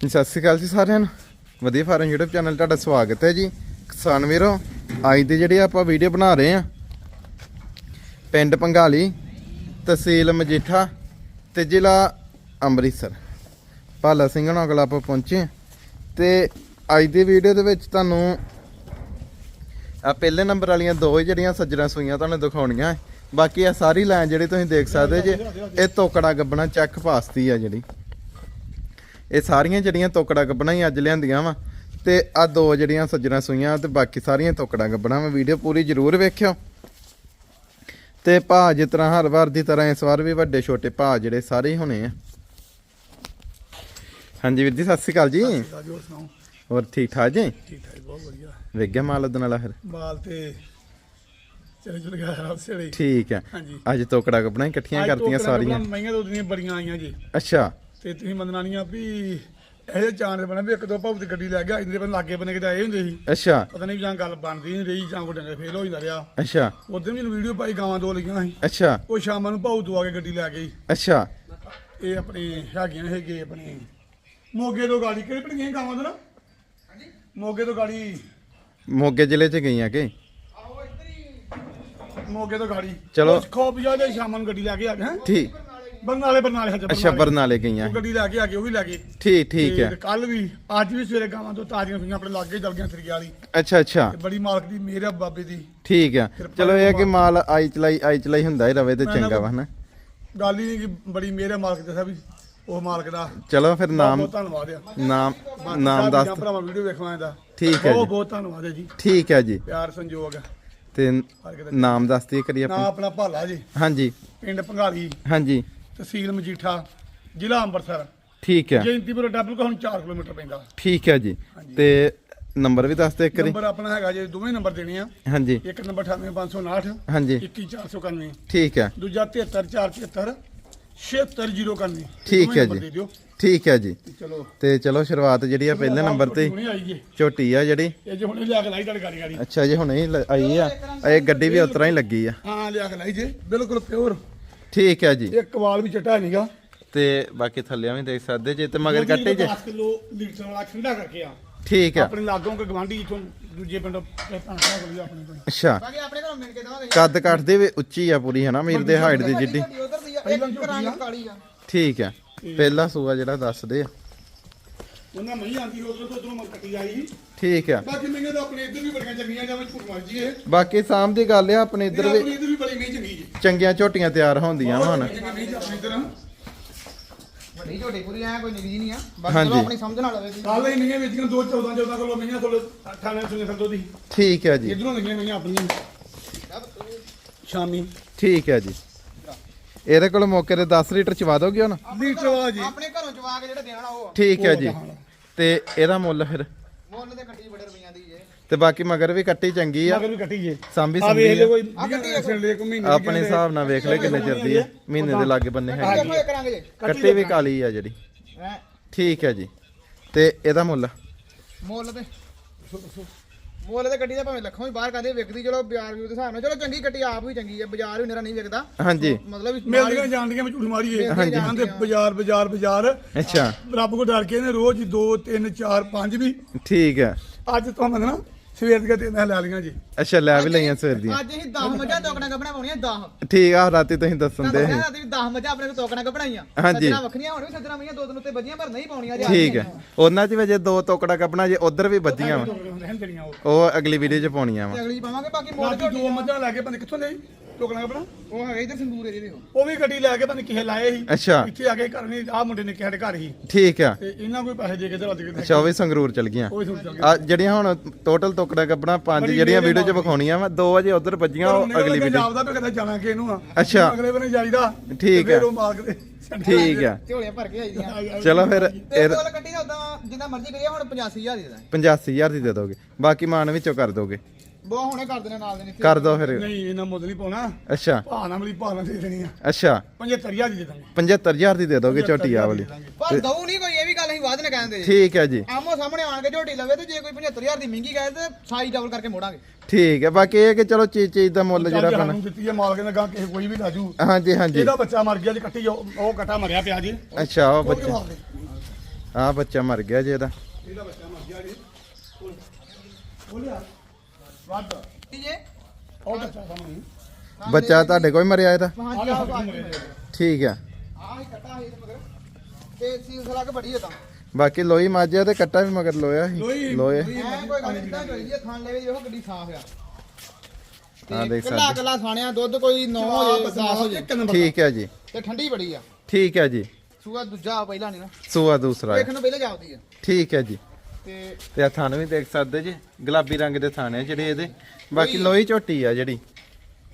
ਸਤਿ ਸ਼੍ਰੀ ਅਕਾਲ ਜੀ ਸਾਰਿਆਂ ਨੂੰ। ਵਧੀਆ ਫਾਰਮ YouTube ਚੈਨਲ ਤੁਹਾਡਾ ਸਵਾਗਤ ਹੈ ਜੀ। ਕਿਸਾਨ ਵੀਰੋ, ਅੱਜ ਦੀ ਜਿਹੜੀ ਆਪਾਂ ਵੀਡੀਓ ਬਣਾ ਰਹੇ ਆ ਪਿੰਡ ਪੰਗਾਲੀ, ਤਹਿਸੀਲ ਮਜੀਠਾ ਤੇ ਜ਼ਿਲ੍ਹਾ ਅੰਮ੍ਰਿਤਸਰ। ਭਾਲਾ ਸਿੰਘ ਹੋਣਾ ਕੋਲ ਆਪਾਂ ਪਹੁੰਚੇ ਹਾਂ। ਤੇ ਅੱਜ ਦੀ ਵੀਡੀਓ ਦੇ ਵਿੱਚ ਤੁਹਾਨੂੰ ਆ ਪਹਿਲੇ ਨੰਬਰ ਵਾਲੀਆਂ ਦੋ ਹੀ ਜਿਹੜੀਆਂ ਸੱਜਣਾ ਸੂਈਆਂ ਤੁਹਾਨੂੰ ਦਿਖਾਉਣੀਆਂ ਬਾਕੀ ਆ ਸਾਰੀ ਲਾਈਨ ਜਿਹੜੀ ਤੁਸੀਂ ਦੇਖ ਸਕਦੇ ਜੇ, ਇਹ ਤੋਕੜਾ ਗੱਬਣਾ ਚੈੱਕ ਪਾਸਤੀ ਆ ਜਿਹੜੀ। ਇਹ ਸਾਰੀਆਂ ਜਿਹੜੀਆਂ ਤੋਕੜਾ ਗੱਬਣਾ ਹੀ ਅੱਜ ਲਿਆਂਦੀਆਂ ਵਾ ਤੇ ਆ ਦੋ ਜਿਹੜੀਆਂ ਸੱਜਣਾ ਸੂਈਆਂ ਤੇ ਬਾਕੀ ਸਾਰੀਆਂ ਤੋਕੜਾ ਗੱਬਣਾ ਵਾ। ਵੀਡੀਓ ਪੂਰੀ ਜ਼ਰੂਰ ਵੇਖਿਓ। ਤੇ ਭਾਅ ਜਿਸ ਤਰ੍ਹਾਂ ਹਰ ਵਾਰ ਦੀ ਤਰ੍ਹਾਂ ਇਸ ਵਾਰ ਵੀ ਵੱਡੇ ਛੋਟੇ ਭਾਅ ਜਿਹੜੇ ਸਾਰੇ ਹੋਣੇ ਆ। ਹਾਂਜੀ ਵੀਰ ਜੀ ਸਤਿ ਸ਼੍ਰੀ ਅਕਾਲ ਜੀ। ਹੋਰ ਠੀਕ ਠਾਕ ਜੀ? ਠੀਕ ਠਾਕ ਬਹੁਤ ਵਧੀਆ। ਵੇਖ ਗਿਆ ਮਾਲ ਉਹਦੇ ਨਾਲ ਫਿਰ ਮਾਲ ਤੇ ਚਲੇ ਚਲੇ ਗਿਆ ਰਾਤ ਸੇਲੇ ਠੀਕ ਹੈ ਅੱਜ ਤੋਕੜਾ ਹੀ ਇਕੱਠੀਆਂ ਕਰਤੀਆਂ ਸਾਰੀਆਂ। ਦੋ ਦਿਨੀਆਂ ਬੜੀਆਂ ਆਈਆਂ ਜੀ। ਅੱਛਾ। ਤੇ ਤੁਸੀਂ ਮੰਨਣਾ ਨਹੀਂ ਆ ਵੀ ਇਹਦੇ ਚਾਂਦ ਬਣਾ ਵੀ ਇੱਕ ਦੋ ਭਾਉ ਦੀ ਗੱਡੀ ਲੈ ਗਿਆ ਇਹਦੇ ਬੰਦੇ ਲਾਗੇ ਬਨੇ ਕਿਤੇ ਆਏ ਹੁੰਦੇ ਸੀ। ਅੱਛਾ। ਪਤਾ ਨਹੀਂ ਜਾਂ ਗੱਲ ਬਣਦੀ ਨਹੀਂ ਰਹੀ ਜਾਂ ਕੋਈ ਡੰਗੇ ਫੇਲ ਹੋ ਜਾਂਦਾ ਰਿਹਾ। ਅੱਛਾ। ਉਦੋਂ ਵੀ ਵੀਡੀਓ ਪਾਈ ਗਾਵਾਂ ਦੋ ਲਈਆਂ ਸੀ। ਅੱਛਾ। ਉਹ ਸ਼ਾਮਾਂ ਨੂੰ ਭਾਉ ਤੋਂ ਆ ਕੇ ਗੱਡੀ ਲੈ ਗਈ। ਅੱਛਾ। ਇਹ ਆਪਣੇ ਹੈਗੀਆਂ ਹੈਗੇ ਆਪਣੇ। ਮੋਗੇ ਤੋਂ ਗਾੜੀ ਕਿਹੜੇ ਪਿੰਡ ਗਈਆਂ ਗਾਵਾਂ ਤੋਂ ਨਾ? ਮੋਗੇ ਤੋਂ ਗਾੜੀ। ਮੋਗੇ ਜ਼ਿਲ੍ਹੇ ਚ ਗਈਆਂ ਕਿ? ਮੋਗੇ ਤੋਂ ਗਾੜੀ। ਚਲੋ। ਖੋਪ ਜਾ ਦੇ ਸ਼ਾਮਾਂ ਨੂੰ ਗੱਡੀ ਲੈ ਕੇ ਆ ਗਏ ਹੈਂ? ਠੀਕ। ਬਰਨਾਲੇ ਬਰਨਾਲੇ ਹੱਜ ਅੱਛਾ ਬਰਨਾਲੇ। ਗਈਆਂ। ਉਹ ਗੱਡੀ ਲੈ ਕੇ ਆ ਗਏ ਉਹ ਵੀ ਲੈ ਗਏ ਠੀਕ ਠੀਕ ਹੈ। ਕੱਲ ਵੀ ਅੱਜ ਵੀ ਸਵੇਰੇ ਗਾਵਾਂ ਤੋਂ ਤਾਜ਼ੀਆਂ ਹੋਈਆਂ ਆਪਣੇ ਲਾਗੇ ਚੱਲ ਗਈਆਂ ਸਰੀਆ ਵਾਲੀ। ਅੱਛਾ ਅੱਛਾ। ਬੜੀ ਮਾਲਕ ਦੀ ਮਿਹਰ ਆ ਬਾਬੇ ਦੀ। ਠੀਕ ਹੈ ਚਲੋ ਇਹ ਹੈ ਕਿ ਮਾਲ ਆਈ ਚਲਾਈ ਆਈ ਚਲਾਈ ਹੁੰਦਾ ਹੀ ਰਵੇ ਤੇ ਚੰਗਾ ਵਾ ਹਨਾ? ਗੱਲ ਹੀ ਨਹੀਂ ਕਿ ਬੜੀ ਮਿਹਰ ਆ ਮਾਲਕ ਦੇ ਵੀ ਉਹ ਮਾਲਕ ਦਾ। ਚਲੋ ਫਿਰ ਨਾਮ ਧੰਨਵਾਦ ਆ। ਨਾਮ ਨਾਮ ਦੱਸ ਭਰਾਵਾਂ ਵੀਡੀਓ ਵੇਖਣਾ ਇਹਦਾ ਠੀਕ ਹੈ ਬਹੁਤ ਜੀ। ਬਹੁਤ ਧੰਨਵਾਦ ਹੈ ਜੀ। ਠੀਕ ਹੈ ਜੀ। ਪਿਆਰ ਸੰਜੋਗ। ਆ। ਤੇ ਨਾਮ ਦੱਸ ਦਈਏ ਕਰੀ ਨਾ ਆਪਾਂ ਆਪਣਾ ਭਾਲਾ ਜੀ। ਹਾਂਜੀ। ਪਿੰਡ ਭੰਗਾਲੀ ਹਾਂਜੀ। ਤਹਿਸੀਲ ਮਜੀਠਾ ਜ਼ਿਲ੍ਹਾ ਅੰਮ੍ਰਿਤਸਰ। ਠੀਕ ਹੈ। ਜੈਂਤੀਪੁਰ ਡੱਬਲ ਕੋ ਹੁਣ 4 ਕਿਲੋਮੀਟਰ ਪੈਂਦਾ। ਠੀਕ ਹੈ ਜੀ। ਤੇ ਨੰਬਰ ਵੀ ਦੱਸ ਦੇ ਕਰੀ ਨੰਬਰ ਆਪਣਾ ਹੈਗਾ ਜੀ ਦੋਵੇਂ ਨੰਬਰ ਦੇਣੇ ਆ। ਹਾਂਜੀ। ਇੱਕ ਨੰਬਰ 98559 ਹਾਂਜੀ। 21491 ਠੀਕ ਹੈ। ਦੂਜਾ 73475 76091 ਠੀਕ ਹੈ ਜੀ। ਠੀਕ ਹੈ ਜੀ। ਤੇ ਚਲੋ। ਤੇ ਚਲੋ ਸ਼ੁਰੂਆਤ ਜਿਹੜੀ ਆ ਪਹਿਲੇ ਨੰਬਰ ਤੇ ਝੋਟੀ ਆ ਜਿਹੜੀ। ਇਹ ਜੇ ਹੁਣੇ ਲਿਆ ਕੇ ਲਾਈ ਤੁਹਾਡੀ ਗਾੜੀ ਗਾੜੀ। ਅੱਛਾ ਜੀ ਹੁਣੇ ਹੀ ਆਈ ਆ। ਇਹ ਗੱਡੀ ਵੀ ਉਤਰਾ ਹੀ ਲੱਗੀ ਆ। ਹਾਂ ਲਿਆ ਕੇ ਲਾਈ ਜੀ। ਬਿਲਕੁਲ ਪਿਓਰ। ਠੀਕ ਹੈ ਜੀ। ਇੱਕ ਵਾਲ ਵੀ ਚਟਾ ਨਹੀਂਗਾ ਤੇ ਬਾਕੀ ਥੱਲਿਆਂ ਵੀ ਦੇਖ ਸਕਦੇ ਜੇ ਤੇ ਮਗਰ ਕੱਟੇ ਜੇ। 10 ਕਿਲੋ ਲੀਟਰ ਵਾਲਾ ਠੰਡਾ ਕਰਕੇ ਆ। ਠੀਕ ਆ। ਆਪਣੇ ਲਾਗੋਂ ਕੋ ਗਵਾਂਢੀ ਇਥੋਂ ਦੂਜੇ ਪਿੰਡੋਂ ਭਾਂਸਾ ਕੋਲ ਵੀ ਆਪਣੇ ਤੋਂ ਅੱਛਾ। ਬਾਕੀ ਆਪਣੇ ਘਰੋਂ ਮਿਲ ਕੇ ਦਵਾਂਗੇ ਕੱਦ ਕੱਟਦੇ ਵੀ ਉੱਚੀ ਆ ਪੂਰੀ ਹਨਾ? ਮੀਰ ਦੇ ਹਾਈਟ ਦੀ ਜਿੱਡੀ। ਦੀ ਪਹਿਲਾਂ। ਕਾਲੀ ਆ। ਠੀਕ ਆ। ਪਹਿਲਾ ਸੂਆ ਜਿਹੜਾ ਦੱਸਦੇ ਆ। ਉਹਨਾਂ ਮਹੀਂ ਆਂਦੀ ਉਧਰੋਂ ਤੋਂ ਉਧਰੋਂ ਮਰ ਕੱਟੀ ਆਈ ਸੀ। ਠੀਕ ਆ। ਬਾਕੀ ਮਹੀਨੇ ਤਾਂ ਆਪਣੇ ਇੱਧਰ ਵੀ ਬੜੀਆਂ ਚੰਗੀਆਂ ਜਾਂ ਝੂਠ ਮਰਜ਼ੀ ਇਹ ਬਾਕੀ ਸਾਮ ਦੀ ਗੱਲ ਆ ਆਪਣੇ ਇੱਧਰ ਆਪਣੀ ਵੀ ਇੱਧਰ ਵੀ ਬੜੀ ਮਹੀਂ ਚੰਗੀ ਜੀ। ਚੰਗੀਆਂ ਝੋਟੀਆਂ ਤਿਆਰ ਹੁੰਦੀਆਂ ਹੁਣ। ਮਹੀਂ ਆਪਣੀ ਇੱਧਰ ਵੱਡੀ ਝੋਟੀ ਪੂਰੀ ਐ ਕੋਈ ਨਿੱਕੀ ਨਹੀਂ ਆ। ਬਾਕੀ ਹਾਂਜੀ। ਚਲੋ ਆਪਣੀ ਸਮਝ ਨਾਲ ਲਵੇ ਵੀ ਕੱਲ ਹੀ ਮਹੀਨੇ ਵੇਚੀਆਂ 2 14 14 ਕਿਲੋ ਮਹੀਆਂ ਥੋੜੇ 18 ਸੁਣੇ ਫਿਰ ਦੀ ਠੀਕ ਹੈ ਜੀ। ਇਧਰੋਂ ਲਈਆਂ ਮਹੀਆਂ ਆਪਣੀਆਂ। ਸ਼ਾਮੀ। ਠੀਕ ਹੈ ਜੀ। ਇਹਦੇ ਕੋਲ ਮੌਕੇ ਤੇ 10 ਲੀਟਰ ਚਵਾ ਦੋਗੇ ਹੁਣ? ਲੀਟਰ ਜੀ। ਆਪਣੇ ਘਰੋਂ ਚਵਾ ਕੇ ਜਿਹੜਾ ਦੇਣਾ ਉਹ। ਠੀਕ ਹੈ ਜੀ। ਤੇ ਇਹਦਾ ਮੁੱਲ ਫਿਰ? ਮੁੱਲ ਤੇ ਕੱਟੀ ਬੜੇ ਰੁਪਈਆਂ ਦੀ ਜੇ ਤੇ ਬਾਕੀ ਮਗਰ ਵੀ ਕੱਟੀ ਚੰਗੀ ਆ? ਮਗਰ ਵੀ ਕੱਟੀ ਜੇ। ਸਾਂਭੀ ਆ ਸੰਭੀ ਵੇਖ ਲੈ ਆ? ਆਪਣੇ ਹਿਸਾਬ ਨਾਲ ਵੇਖ ਲੈ ਕਿੰਨੇ ਚਿਰ ਦੀ ਆ। ਮਹੀਨੇ ਦੇ ਲਾਗੇ ਬੰਨੇ ਹੈਗੀ ਜੇ। ਕੱਟੀ ਵੀ ਕਾਲੀ ਆ ਜਿਹੜੀ। ਠੀਕ ਹੈ ਜੀ। ਤੇ ਇਹਦਾ ਮੁੱਲ? ਮੁੱਲ ਤੇ ਮੁੱਲ ਤੇ ਗੱਡੀ ਦਾ ਭਾਵੇਂ ਲੱਖੋਂ ਹੀ ਬਾਹਰ ਕਰਦੇ ਵਿਕਦੀ ਚਲੋ ਬਾਜ਼ਾਰ ਵੀ ਦੇ ਹਿਸਾਬ ਨਾਲ। ਚਲੋ ਚੰਗੀ ਗੱਡੀ ਆਪ ਵੀ ਚੰਗੀ ਆ ਬਾਜ਼ਾਰ ਵੀ ਮੇਰਾ ਨਹੀਂ ਵਿਕਦਾ। ਹਾਂਜੀ। ਮਤਲਬ ਵੀ ਮਿਲਦੀਆਂ ਜਾਂਦੀਆਂ ਮੈਂ ਝੂਠ ਮਾਰੀਏ। ਹਾਂਜੀ। ਕਹਿੰਦੇ ਬਾਜ਼ਾਰ ਬਾਜ਼ਾਰ ਬਾਜ਼ਾਰ। ਅੱਛਾ। ਰੱਬ ਕੋ ਡਰ ਕੇ ਨੇ ਰੋਜ਼ 2 3 4 5 ਵੀ। ਠੀਕ ਹੈ। ਅੱਜ ਤੋਂ ਮੰਨਣਾ ਸਵੇਰ ਦੀਆਂ ਤਿੰਨ ਲੈ ਲਈਆਂ ਜੀ। ਅੱਛਾ ਲੈ ਵੀ ਲਈਆਂ ਸਵੇਰ ਦੀਆਂ। ਅੱਜ ਅਸੀਂ 10 ਮੱਝਾਂ ਤੋਕਣਾ ਕੱਪਣਾ ਪਾਉਣੀਆਂ 10 ਠੀਕ ਆ ਰਾਤੀ ਤੁਸੀਂ ਦੱਸਣ ਦੇ ਤੁਹਾਨੂੰ ਦੱਸਿਆ 10 ਮੱਝਾਂ ਆਪਣੇ ਕੋਲ ਤੋਕਣਾ ਕੱਪਣਾਈਆਂ ਹਾਂਜੀ। ਸੱਜਣਾ ਵੱਖਰੀਆਂ ਹੁਣ ਵੀ ਸੱਜਣਾ ਮਈਆਂ ਦੋ ਦਿਨ ਉੱਤੇ ਵੱਜੀਆਂ ਪਰ ਨਹੀਂ ਪਾਉਣੀਆਂ ਜੇ ਠੀਕ ਹੈ। ਉਹਨਾਂ ਚ ਵਜੇ ਦੋ ਟੋਕੜਾ ਕੱਪਣਾ ਜੇ ਉਧਰ ਵੀ ਵੱਜੀਆਂ ਵਾ। ਉਹ। ਅਗਲੀ ਵੀਡੀਓ ਚ ਪਾਉਣੀਆਂ ਵਾ। ਅਗਲੀ 'ਚ ਪਾਵਾਂਗੇ ਬਾਕੀ ਰਾਤੀ ਦੋ ਮੱਝਾਂ ਲੈ ਕੇ ਬੰਦੇ ਕਿੱਥੋਂ ਲਈ? ਟੋਕਣਾ ਆਪਣਾ? ਉਹ ਹੈਗਾ ਇਧਰ ਸੰਦੂਰ ਏਰੀਏ ਦੇ ਉਹ। ਉਹ ਵੀ ਗੱਡੀ ਲੈ ਕੇ ਬੰਦੇ ਕਿਸੇ ਲਾਏ ਸੀ। ਅੱਛਾ। ਇੱਥੇ ਆ ਕੇ ਘਰ ਨਹੀਂ ਆਹ ਮੁੰਡੇ ਨੇ ਕਿਹਾ ਘਰ ਹੀ। ਠੀਕ ਆ। ਤੇ ਇਹਨਾਂ ਕੋਈ ਪੈਸੇ ਦੇ ਕੇ ਤੇ ਰੱਜ ਕੇ ਅੱਛਾ ਉਹ ਵੀ ਸੰਗਰੂਰ ਚਲ ਗਈਆਂ। ਉਹ ਵੀ ਸੁਣ ਚੱਲ ਗਿਆ ਆ ਜਿਹੜੀਆਂ ਹੁਣ ਟੋਟਲ ਟੋਕੜਾ ਕੱਪਣਾ ਪੰਜ ਜਿਹੜੀਆਂ ਵੀਡੀਓ ਚ ਵਿਖਾਉਣੀਆਂ ਵਾ ਦੋ ਵਜੇ ਉਧਰ ਵੱਜੀਆਂ ਉਹ ਅਗਲੀ ਵੀਡੀਓ ਜਾਪਦਾ ਵੀ ਕਦੇ ਜਾਣਾ ਕਿ ਇਹਨੂੰ ਆ। ਅੱਛਾ। ਅਗਲੇ ਬੰਨੇ ਜਾਈਦਾ। ਠੀਕ ਤੇ ਫਿਰ ਹੈ। ਉਹ ਮਾਲਕ ਦੇ ਠੀਕ ਆ। ਝੋਲੀਆਂ ਭਰ ਕੇ ਆਈ ਦੀਆਂ। ਚਲੋ ਫਿਰ ਤੇ ਮੁੱਲ ਕੱਟੀ ਦਾ ਉਦਾਂ ਜਿੰਨਾ ਮਰਜ਼ੀ ਕਰੀਏ ਹੁਣ 85000 ਦੀ ਦੇਦਾ 85000 ਦੀ ਦੇ ਦੋਗੇ। ਬਾਕੀ ਮਾਨ ਵਿੱਚੋਂ ਕਰ ਦੋਗੇ। ਬੋ ਹੁਣੇ ਕਰ ਦੇਣਾ ਨਾਲ ਦੇ ਨੇ ਕਰ ਦੋ ਫਿਰ। ਨਹੀਂ ਇਹਨਾਂ ਮੁੱਲ ਨਹੀਂ ਪਾਉਣਾ। ਅੱਛਾ। ਭਾਅ ਨਾਲ ਵਾਲੀ ਭਾਅ ਨਾਲ ਦੇ ਦੇਣੀ ਆ। ਅੱਛਾ। 75000 ਦੀ ਦੇ ਦਾਂਗੇ। 75000 ਦੀ ਦੇ ਦੋਗੇ ਝੋਟੀ ਆ ਵਾਲੀ। ਪਰ ਦਊ ਨਹੀਂ ਕੋਈ ਇਹ ਵੀ ਗੱਲ ਅਸੀਂ ਵਾਦ ਨੇ ਕਹਿੰਦੇ ਠੀਕ ਹੈ ਜੀ। ਆਮੋ ਸਾਹਮਣੇ ਆਣ ਕੇ ਝੋਟੀ ਲਵੇ ਤੇ ਜੇ ਕੋਈ 75000 ਦੀ ਮਹਿੰਗੀ ਕਹੇ ਤੇ ਸਾਈ ਡਬਲ ਕਰਕੇ ਮੋੜਾਂਗੇ। ਠੀਕ ਹੈ ਬਾਕੀ ਇਹ ਕਿ ਚਲੋ ਚੀਜ਼ ਚੀਜ਼ ਦਾ ਮੁੱਲ ਜਿਹੜਾ ਜਿਹੜਾ ਆਪਣਾ ਦਿੱਤੀ ਹੈ ਮਾਲਕ ਨੇ ਗਾਂ ਕਿਸੇ ਕੋਈ ਵੀ ਲਾਜੂ ਹਾਂਜੀ ਹਾਂਜੀ। ਇਹਦਾ ਬੱਚਾ ਮਰ ਗਿਆ ਜੀ ਕੱਟੀ ਉਹ ਉਹ ਕਟਾ ਮਰਿਆ ਪਿਆ ਜੀ। ਅੱਛਾ ਉਹ ਬੱਚੇ ਆ ਬੱਚਾ ਮਰ ਗਿਆ ਜੇ ਇਹਦਾ। ਇਹਦਾ ਬੱਚਾ ਮਰ ਗਿਆ ਜੀ। ਉਹ ਲਿਆ। ਵੱਧ। ਜੀ ਜੇ ਉਹ ਬੱਚਾ ਸਾਹਮਣੇ। ਬੱਚਾ ਤੁਹਾਡੇ ਕੋਲ ਹੀ ਮਰਿਆ ਇਹਦਾ ਹਾਂ ਜੀ ਆਹ ਠੀਕ ਆ। ਆਹ ਹੀ ਕੱਟਾ ਹੀ ਮਗਰ। ਤੇ ਸੀਲ ਸਲਾ ਕੇ ਬੜੀ ਹੈ ਤਾਂ। ਬਾਕੀ ਲੋਈ ਮੱਝ ਆ ਤੇ ਕੱਟਾ ਵੀ ਮਗਰ ਲੋਇਆ ਸੀ। ਲੋਏ। ਐ ਕੋਈ ਗੱਲ ਨਹੀਂ ਹੋਈ ਜੀ ਥਾਂ ਲੈਵੇ ਜੋ ਗੱਡੀ ਸਾਫ਼ ਆ। ਹਾਂ, ਦੇਖ ਕੱਲਾ ਸਕਦੇ। ਕੱਲਾ ਥਾਣਿਆ ਦੁੱਧ ਕੋਈ 9 ਹੋ ਜੇ 10 ਹੋ ਜੇ ਇੱਕ ਨੰਬਰ ਠੀਕ ਹੈ ਜੀ। ਤੇ ਠੰਡੀ ਬੜੀ ਆ। ਠੀਕ ਹੈ ਜੀ। ਸੂਆ ਦੂਜਾ ਪਹਿਲਾਂ ਨਹੀਂ ਨਾ। ਸੂਆ ਦੂਸਰਾ ਨੂੰ ਪਹਿਲਾਂ ਜਾਪਦੀ ਆ। ਠੀਕ ਹੈ ਜੀ। ਤੇ ਤੇ ਆ ਥਾਨ ਵੀ ਦੇਖ ਸਕਦੇ ਜੀ ਗੁਲਾਬੀ ਰੰਗ ਦੇ ਥਾਨ ਆ ਜਿਹੜੇ ਇਹਦੇ। ਬਾਕੀ ਲੋਈ ਝੋਟੀ ਆ ਜਿਹੜੀ।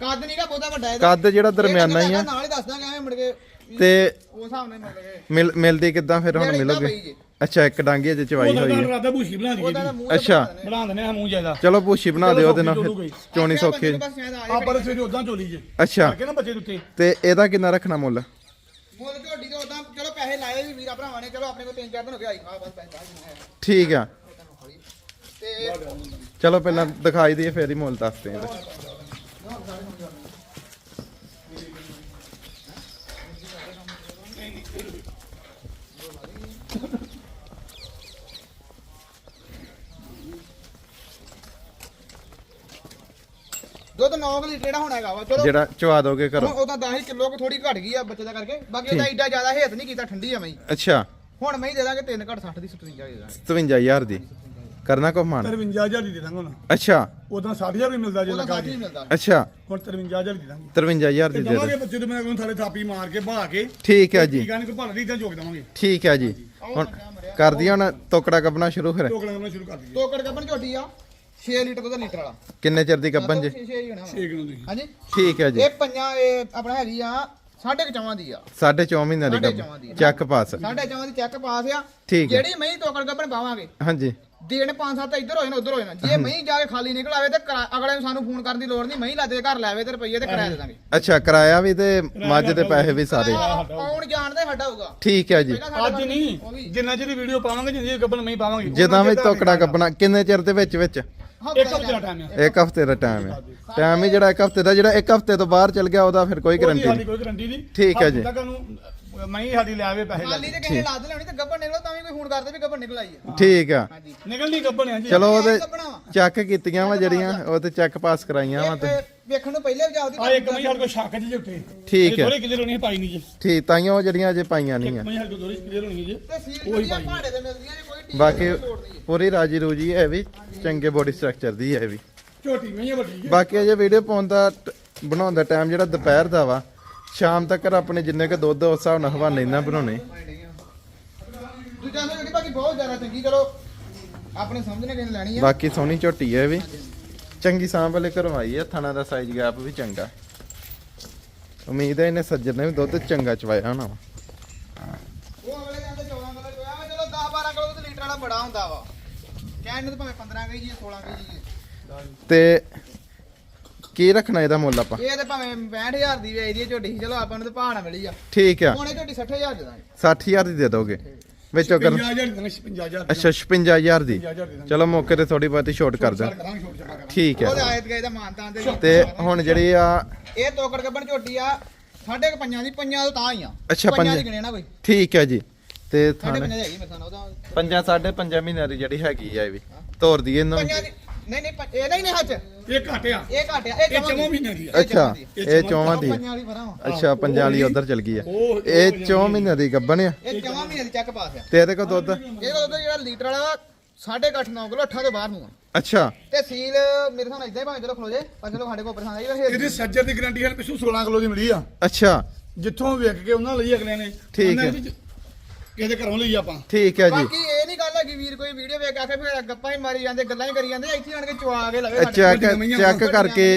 ਕੱਦ ਨਹੀਂਗਾ ਬਹੁਤਾ ਵੱਡਾ ਇਹਦਾ। ਕੱਦ ਜਿਹੜਾ ਦਰਮਿਆਨਾ ਹੀ ਆ। ਨਾਲ ਹੀ ਦੱਸ ਦਾਂਗੇ ਐਵੇਂ ਮੁੜ ਕੇ ਤੇ ਉਸ ਹਿਸਾਬ ਨਾਲ ਮਿਲ ਗਏ ਮਿਲ ਮਿਲਦੀ ਕਿੱਦਾਂ ਫਿਰ ਹੁਣ ਮਿਲੋਗੇ। ਅੱਛਾ ਇੱਕ ਡਾਂਗੀ ਅਜੇ ਚਵਾਈ ਹੋਈ ਹੈ ਰਾਦਾ ਭੂਸ਼ੀ ਬਣਾ ਉਹਦਾ ਤਾਂ ਦਈਏ ਮੂੰਹ ਅੱਛਾ। ਬਣਾ ਦਿੰਦੇ ਆ ਮੂੰਹ ਜ਼ਿਆਦਾ। ਚਲੋ ਭੂਸ਼ੀ ਬਣਾ ਦਿਓ ਉਹਦੇ ਨਾਲ। ਚੋਣੀ ਸੌਖੀ ਆ। ਪਰ ਸਵੇਰੇ ਉਦਾਂ ਚੋਲੀ ਜੇ ਅੱਛਾ। ਕਿ ਨਾ ਬੱਚੇ ਦੇ ਉੱਤੇ। ਤੇ ਇਹਦਾ ਕਿੰਨਾ ਰੱਖਣਾ ਮੁੱਲ? ਮੁੱਲ ਪੈਸੇ ਲਾਏ ਵੀ ਵੀਰਾ ਭਰਾਵਾਂ ਨੇ ਚਲੋ ਆਪਣੇ ਕੋਲ ਤਿੰਨ ਚਾਰ ਦਿਨ ਹੋ ਗਏ ਆਈ ਬਸ ਪੈਸਾ ਹੀ ਨਹੀਂ ਠੀਕ ਆ। ਤੇ ਚਲੋ ਪਹਿਲਾਂ ਦਿਖਾਈ ਦਈਏ ਫਿਰ ਹੀ ਮੁੱਲ ਦੱਸਦੇ ਇਹਦਾ। ਦੁੱਧ 9 ਲੀਟਰ ਜਿਹੜਾ ਹੋਣਾ ਹੈਗਾ ਵਾ ਚਲੋ ਜਿਹੜਾ ਚਵਾ ਦੋਗੇ ਹੁਣ ਕਰੋ ਉਹਦਾ 10 ਕਿਲੋ ਕੁ ਥੋੜੀ ਘਟ ਗਈ ਆ ਬੱਚੇ ਦਾ ਕਰਕੇ ਬਾਕੀ ਉਹਦਾ ਏਡਾ ਜ਼ਿਆਦਾ ਹੇਤ ਨਹੀਂ ਕੀਤਾ ਠੰਡੀ ਆ ਮੈਂ ਅੱਛਾ। ਹੁਣ ਮੈਂ ਦੇ ਦਾਂਗੇ 3 ਘਟ 60 ਦੀ 57 ਦੇ ਦਾਂਗੇ। 57000 ਦੀ। ਕਰਨਾ ਕੋ ਮਾਨ 53000 ਦੀ ਦੇ ਦਾਂਗਾ ਹੁਣ। ਅੱਛਾ। ਉਦਾਂ 60000 ਵੀ ਮਿਲਦਾ ਜੇ ਉਹਦਾ ਲੱਗਾ 60 ਜੀ ਹੀ ਮਿਲਦਾ। ਅੱਛਾ। ਹੁਣ 53000 ਦੀ ਦਾਂਗੇ 53000 ਤੇ ਦੀ ਦੇ ਦਵਾਂਗੇ ਦਿਓ ਬੱਚੇ ਤੇ ਮੈਂ ਕੋਲ ਥਾਲੇ ਥਾਪੀ ਮਾਰ ਕੇ ਬਹਾ ਕੇ। ਠੀਕ ਹੈ ਜੀ। ਠੀਕ ਆ ਨਹੀਂ ਕੋਈ ਭਾਲ ਦੀ ਇਦਾਂ ਚੋਕ ਦਵਾਂਗੇ। ਠੀਕ ਹੈ ਜੀ। ਹੁਣ ਕਰਦੀ ਹੁਣ ਤੋਕੜਾ ਕੱਪਣਾ ਸ਼ੁਰੂ ਫਿਰ। ਚੋਕਣਾ ਕਰਨਾ ਸ਼ੁਰੂ ਕਰ ਦਈਏ। ਟੋਕੜ ਕੱਪਣ ਝੋਟੀ ਆ। 6 ਲੀਟਰ ਦਾ ਲੀਟਰ ਵਾਲਾ। ਕਿੰਨੇ ਚਿਰ ਦੀ ਕੱਪਣ ਜੀ? 6 ਹੀ ਹੋਣਾ ਵਾ। ਛੇ ਕਿਲੋ ਦੀ। ਹਾਂਜੀ? ਠੀਕ ਹੈ ਜੀ। ਇਹ ਪੰਜਾਂ ਇਹ ਆਪਣਾ ਹੈਗੀ ਆ ਸਾਢੇ ਕੁ ਚੌਵਾਂ ਦੀ ਆ। ਸਾਢੇ ਚੌ ਮਹੀਨਿਆਂ ਦੀ ਸਾਢੇ ਚੌਂ ਦੀ ਕੱਪ ਆ। ਚੱਕ ਪਾਸ। ਸਾਢੇ ਚੌਵਾਂ ਦੀ ਚੈੱਕ ਪਾਸ ਆ। ਠੀਕ ਹੈ। ਜਿਹੜੀ ਮਹੀਂ ਟੋਕੜ ਕੱਪਣ ਪਾਵਾਂਗੇ ਹਾਂਜੀ। ਦੇਣ ਪੰਜ ਸੱਤ ਇੱਧਰ ਹੋਏ ਨਾ ਉੱਧਰ ਹੋਏ ਨਾ ਜੇ ਮਹੀਂ ਜਾ ਕੇ ਖਾਲੀ ਨਿਕਲ ਆਵੇ ਤੇ ਕਿਰਾ- ਅਗਲੇ ਨੂੰ ਸਾਨੂੰ ਫੋਨ ਕਰਨ ਦੀ ਲੋੜ ਨਹੀਂ। ਮਹੀਂ ਲੱਦੇ ਘਰ ਲੈਵੇ ਤੇ ਰੁਪਈਏ ਤੇ ਕਿਰਾਇਆ ਦੇ ਦਾਂਗੇ। ਅੱਛਾ ਕਿਰਾਇਆ ਵੀ ਤੇ ਮੱਝ ਦੇ ਪੈਸੇ ਵੀ ਸਾਰੇ। ਆਉਣ ਜਾਣ ਦਾ ਹੀ ਸਾਡਾ ਹੋਊਗਾ। ਠੀਕ ਹੈ ਜੀ। ਪਹਿਲਾਂ ਸਾਡਾ ਅੱਜ ਉਹ ਵੀ। ਨਹੀਂ ਜਿੰਨਾ ਚਿਰ ਵੀਡੀਓ ਪਾਵਾਂਗੇ ਜਿੰਨੀ ਗੱਬਨ ਨਹੀਂ ਪਾਵਾਂਗੇ ਜਿੱਦਾਂ ਵੀ ਤੋਕੜਾ ਕੱਪਣਾ ਕਿੰਨੇ ਚਿਰ ਦੇ ਵਿੱਚ ਵਿੱਚ? ਇੱਕ ਹਫ਼ਤੇ ਦਾ ਟਾਈਮ ਆ। ਇੱਕ ਹਫ਼ਤੇ ਦਾ ਟਾਈਮ ਹੈ ਟਾਈਮ ਹੀ ਜਿਹੜਾ ਇੱਕ ਹਫ਼ਤੇ ਦਾ ਜਿਹੜਾ ਇੱਕ ਹਫ਼ਤੇ ਤੋਂ ਬਾਹਰ ਚਲ ਗਿਆ ਉਹਦਾ ਫਿਰ ਕੋਈ ਗਰੰਟੀ ਨਹੀਂ। ਕੋਈ ਗਰੰਟੀ ਨਹੀਂ। ਠੀਕ ਹੈ ਜੀ। ਤੱਕ ਨੂੰ ਮੈਂ ਹੀ ਸਾਡੀ ਲੈ ਆਵੇ ਪੈਸੇ ਖਾਲੀ ਤੇ ਕਿਸੇ ਨੇ ਲੱਦ ਲੈਣੀ ਤੇ ਗੱਬੜ ਨਿਕਲੋ ਤਾਂ ਵੀ ਕੋਈ ਫੋਨ ਕਰਦੇ ਵੀ ਗੱਬੜ ਨਿਕਲ ਆਈ ਹੈ। ਠੀਕ ਆ। ਹਾਂਜੀ। ਨਿਕਲਣੀ ਗੱਬਨ ਆ ਜੀ। ਚਲੋ ਉਹਦੇ ਚੈੱਕ ਕੀਤੀਆਂ ਵਾ ਜਿਹੜੀਆਂ ਉਹ ਤੇ ਚੈੱਕ ਪਾਸ ਕਰਾਈਆਂ ਵਾ ਤੇ। ਇਹ ਵੇਖਣ ਨੂੰ ਪਹਿਲੇ ਵੀ ਜਾਪਦੀ ਆ ਇੱਕ ਮੈਂ ਸਾਡੇ ਕੋਲ ਸ਼ੱਕ ਜੀ ਉੱਤੇ। ਠੀਕ ਹੈ। ਥੋੜੇ ਕਿਲੇ ਹੋਣੀ ਪਾਈ ਨਹੀਂ ਜੀ। ਠੀਕ ਤਾਈਆਂ ਉਹ ਜਿਹੜੀਆਂ ਅਜੇ ਪਾਈਆਂ ਨਹੀਂ ਆ। ਮੈਂ ਸਾਡੇ ਕੋਲ ਥੋੜੀ ਕਿਲੇ ਹੋਣੀ ਜੀ ਤੇ ਸੀਲ ਜਿਹੜੀਆਂ ਭਾੜੇ ਤੇ ਮਿਲਦੀਆਂ ਨੇ ਕੋਈ ਟੀਕੇ ਬਾਕੀ। ਪੂਰੀ ਰਾਜੀ ਰੂਜੀ ਹੈ ਵੀ ਚੰਗੇ ਬੋਡੀ ਸਟਰਕਚਰ ਦੀ ਹੈ ਵੀ। ਝੋਟੀ ਮੈਂ ਵੱਡੀ ਬਾਕੀ ਅਜੇ ਵੀਡੀਓ ਪਾਉਣ ਦਾ ਟ- ਬਣਾਉਣ ਦਾ ਟਾਈਮ ਜਿਹੜਾ ਦੁਪਹਿਰ ਦਾ ਵਾ ਸ਼ਾਮ ਤੱਕ ਆਪਣੇ ਜਿੰਨੇ ਕ ਦੁੱਧ ਉਸ ਹਿਸਾਬ ਨਾਲ ਹਵਾਨੇ ਨਾ ਬਣਾਉਣੇ। ਦੂਜਾ ਸੋ ਜਿਹੜੀ ਬਾਕੀ ਬਹੁਤ ਜ਼ਿਆਦਾ ਚੰਗੀ ਚਲੋ ਆਪਣੇ ਸਮਝਣੇ ਕਿਨ ਲੈਣੀ ਆ। ਬਾਕੀ ਸੋਹਣੀ ਝੋਟੀ ਹੈ ਵੀ। ਚੰਗੀ ਸਾਂਭ ਵਾਲੇ ਕਰਵਾਈ ਹੈ ਥਣਾ ਦਾ ਸਾਈਜ਼ ਗੈਪ ਵੀ ਚੰਗਾ। ਉਮੀਦ ਹੈ ਇਹਨੇ ਸੱਜਣ ਨੇ ਵੀ ਦੁੱਧ ਚੰਗਾ ਚਵਾਇਆ ਹੋਣਾ ਵਾ ਉਹ ਅਗਲੇ ਜਾਂਦੇ 14 ਕਿਲੋ ਚੋਇਆ ਵਾ, ਚਲੋ 10 12 ਕਿਲੋ ਤੇ ਲੀਟਰ ਵਾਲਾ ਬੜਾ ਹੁੰਦਾ ਵਾ। ਕਹਿਣ ਨੂੰ ਤਾਂ ਭਾਵੇਂ 15 ਕਹੀ ਜੀ 16 ਕਹੀ ਜੀ ਤੇ ਕੀ ਰੱਖਣਾ ਇਹਦਾ ਮੁੱਲ ਆਪਾਂ? ਇਹ ਤੇ ਭਾਵੇਂ 65000 ਦੀ ਵੇਚਦੀ ਹੈ ਝੋਟੀ ਚਲੋ ਆਪਾਂ ਨੂੰ ਤਾਂ ਨਾ ਮਿਲੀ ਆ। ਠੀਕ ਆ। ਹੁਣ ਇਹ ਝੋਟੀ 60000 ਦੇ ਦਾਂਗੇ। 60000 ਦੀ ਦੇ ਦੋਗੇ? ਵਿੱਚੋਂ ਕਰ 50000 ਦੀ 50000 ਅੱਛਾ 56000 ਦੀ। 50000 ਦੇ ਦਾਂਗੇ। ਚਲੋ ਮੌਕੇ ਤੇ ਥੋੜੀ ਬਹੁਤੀ ਛੋਟ ਕਰ ਦਾਂ ਕਰਾਂਗੇ ਛੋਟ ਕਰਾਂਗੇ। ਠੀਕ ਉਹਦੇ ਹੈ ਆਇਤ ਗਏ ਦਾ ਮਾਨਤਾਂ ਦੇ ਤੇ ਹੁਣ ਜਿਹੜੀ ਆ ਇਹ ਤੋਕੜ ਕੱਪਣ ਝੋਟੀ ਆ ਸਾਢੇ ਕੁ ਪੰਜਾਂ ਦੀ ਪੰਜਾਂ ਤੋਂ ਤਾਂ ਹੀ ਆ। ਅੱਛਾ, ਪੰਜਾਂ। ਦੀ ਗਿਣਿਆ ਨਾ ਕੋਈ। ਠੀਕ ਹੈ ਜੀ। ਤੇ ਥਾਣੇ ਪੰਜਾਂ ਦੀ ਹੈਗੀ ਉਹਦਾ ਸਾਢੇ ਪੰਜਾਂ ਮਹੀਨਿਆਂ ਦੀ ਜਿਹੜੀ ਹੈਗੀ ਆ ਇਹ ਵੀ। ਤੋਰ ਦਈਏ ਇਹਨੂੰ ਪੰਜਾਂ ਦੀ। ਨਹੀਂ ਨਹੀਂ ਪ- ਇਹ ਨਹੀਂ ਨੇ ਹੱਥ ਇਹ ਘੱਟ ਆ ਇਹ ਘੱਟ ਆ ਇਹ ਮਹੀਨੇ ਦੀ। ਆ। ਅੱਛਾ ਇਹ ਚੌਵਾਂ ਦੀ। ਪੰਜਾਂ ਵਾਲੀ ਫਰਾਂ ਵਾ ਅੱਛਾ ਪੰਜਾਂ ਵਾਲੀ ਉਧਰ ਚਲ ਗਈ ਆ। ਉਹ- ਇਹ ਚੌ ਮਹੀਨਿਆਂ ਦੀ ਗੱਬਣ ਆ। ਇਹ ਚੌਵਾਂ ਮਹੀਨੇ ਦੀ ਚੱਕ ਪਾਸ ਆ। ਤੇ ਇਹਦੇ ਕੋਲ ਦੁੱਧ? ਇਹ ਕੋਲ ਜਿਹੜਾ ਲੀਟਰ ਵਾਲਾ ਸਾਢੇ ਕੁ ਅੱਠ 9 ਕਿਲੋ 8 ਤੋਂ ਬਾਹਰ ਨੂੰ ਆ। ਅੱਛਾ। ਤੇ ਸੀਲ ਮੇਰੇ ਸਾਹਮਣੇ ਇਦਾਂ ਹੀ ਭਾਵੇਂ ਚਲੋ ਖਲੋ ਜੇ ਪਰ ਚਲੋ ਸਾਡੇ ਕੋਲ ਪਰਸਾਂ ਆਈ ਇਹਦੀ ਵੇ ਸੱਜਰ ਦੀ ਗਾਰੰਟੀ ਹੈ ਪਿਛੂ 16 ਕਿਲੋ ਦੀ ਮਿਲੀ ਆ। ਅੱਛਾ। ਜਿੱਥੋਂ ਵੇਖ ਕੇ ਉਹਨਾਂ ਲਈ ਅਗਲੇ ਨੇ। ਠੀਕ ਉਹਨਾਂ ਹੈ। ਕਿਸੇ ਦੇ ਘਰੋਂ ਲਈ ਆਪਾਂ। ਠੀਕ ਹੈ ਜੀ। ਬਾਕੀ ਇਹ ਨਹੀਂ ਗੱਲ ਹੈਗੀ ਵੀਰ ਕੋਈ ਵੀਡੀਓ ਵੇਖ ਕੇ ਆਖੇ ਫਿਰ ਗੱਪਾਂ ਹੀ ਮਾਰੀ ਜਾਂਦੇ ਗੱਲਾਂ ਹੀ ਕਰੀ ਜਾਂਦੇ ਇੱਥੇ ਆਣ ਕੇ ਚੁਆ ਕੇ ਲਵੇ ਚੈੱਕ ਵੱਡੀਆਂ ਚੈੱਕ ਕਰਕੇ